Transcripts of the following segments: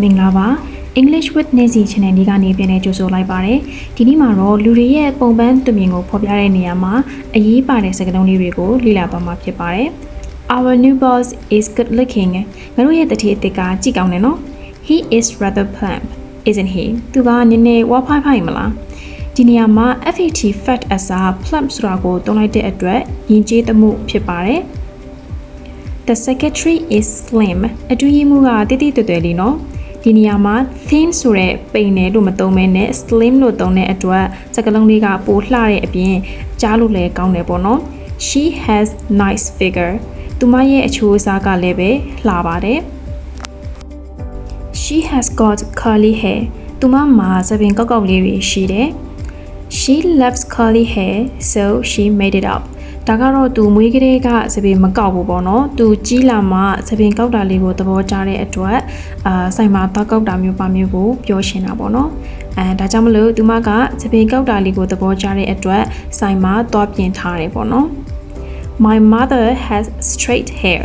မင်္ဂလာပါ English with Nancy Channel ဒီကနေပြန်လည်ကြိုဆိုလိုက်ပါတယ်ဒီနေ့မှာတော့လူတွေရဲ့ပုံပန်းသူမြင်ကိုဖော်ပြတဲ့နေရာမှာအရေးပါတဲ့စကားလုံးလေးတွေကိုလေ့လာသွားမှာဖြစ်ပါတယ် Our new boss is good looking ငါတို့ရဲ့တတိအစ်စ်ကကြည့်ကောင်းတယ်နော် He is rather plump isn't he သူကနည်းနည်းဝါဖိုင်ဖိုင်မလားဒီနေရာမှာ FAT fat အစား plump ဆိုတာကိုသုံးလိုက်တဲ့အတွက်ယဉ်ကျေးသမှုဖြစ်ပါတယ် The secretary is slim အတွင်းရေးမှူးကတိတိတွယ်တွယ်လေးနော်ဒီနေရာမှာ thin ဆိုတဲ့ပိန်တယ်လို့မသုံးဘဲနဲ့ slim လို့သုံးတဲ့အတွက်စကားလုံးလေးကပိုလှတဲ့အပြင်ကြားလို့လည်းကောင်းတယ်ပေါ့နော် She has nice figure သူမရဲ့အချိုးအစားကလည်းပဲလှပါတယ် She has got curly hair သူမမှာသပင်ကောက်ကောက်လေးတွေရှိတယ် She loves curly hair so she made it up ဒါကတော့သူမွေးကလေးကသပင်မကောက်ဘူးပေါ့နော်သူကြီးလာမှသပင်ကောက်တာလေးကိုသဘောကျတဲ့အတွက်အာဆိုင်မှာတောက်ကောက်တာမျိုးပါမျိုးကိုပြောရှင်းတာပေါ့နော်အဲဒါကြောင့်မလို့သူမကသပင်ကောက်တာလေးကိုသဘောကျတဲ့အတွက်ဆိုင်မှာသွားပြင်ထားတယ်ပေါ့နော် My mother has straight hair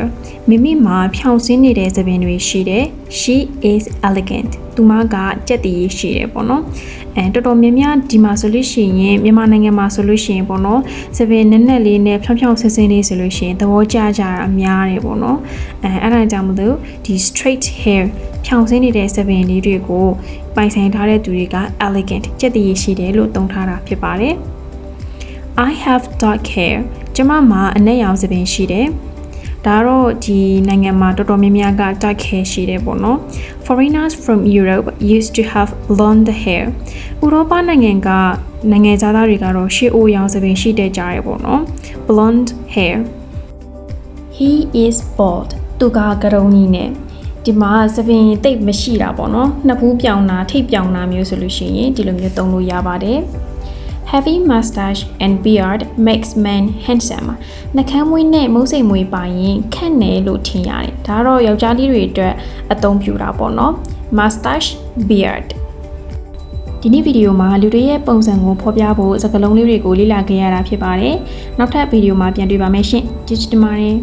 မိမိမှာဖြောင်စင်းနေတဲ့သပင်တွေရှိတယ် She is elegant သူမကကြက်တည်ရှိတယ်ပေါ့နော်အဲတော်တော်များများဒီမှာဆိုလို့ရှိရင်မြန်မာနိုင်ငံမှာဆိုလို့ရှိရင်ပေါ့နော်သပင်နက်နက်လေးနဲ့ဖြောင်ဖြောင်ဆင်းဆင်းလေးဆိုလို့ရှိရင်သဘောကျကြတာအများတယ်ပေါ့နော်အဲအဲ့ဒါကြောင့်မလို့ဒီ straight hair ဖြောင်စင်းနေတဲ့သပင်လေးတွေကိုပိုင်ဆိုင်ထားတဲ့သူတွေက elegant ကြက်တည်ရှိတယ်လို့သုံးထားတာဖြစ်ပါတယ် I have dark hair ကျမမှာအနက်ရောင်စပင်ရှိတယ်ဒါတော့ဒီနိုင်ငံမှာတော်တော်များများက dark hair ရှိတယ်ပေါ့နော် Foreigners from Europe used to have blonde hair ဥရောပနိုင်ငံကနိုင်ငံသားတွေကတော့ရှေးအိုရောင်စပင်ရှိတဲ့ကြရပေါ့နော် blonde hair He is bald သူကကရုံကြီးနဲ့ဒီမှာသပင်တိတ်မရှိတာပေါ့နော်နှစ်ဖူးပြောင်တာထိပ်ပြောင်တာမျိုးဆိုလို့ရှိရင်ဒီလိုမျိုးသုံးလို့ရပါတယ် Heavy mustache and beard makes men handsome နှကမ်းမွေးနဲ့မုတ်စိမ်မွေးပါရင်ခန့်တယ်လို့ထင်ရတယ်ဒါတော့ယောက်ျားလေးတွေအတွက်အသုံးပြုတာပေါ့နော် mustache beard ဒီနေ့ဗီဒီယိုမှာလူတွေရဲ့ပုံစံကိုဖော်ပြဖို့စကားလုံးလေးတွေကိုလေ့လာခဲ့ရတာဖြစ်ပါတယ်နောက်ထပ်ဗီဒီယိုမှာပြန်တွေ့ပါမယ်ရှင်ကျေးဇူးတင်ပါတယ်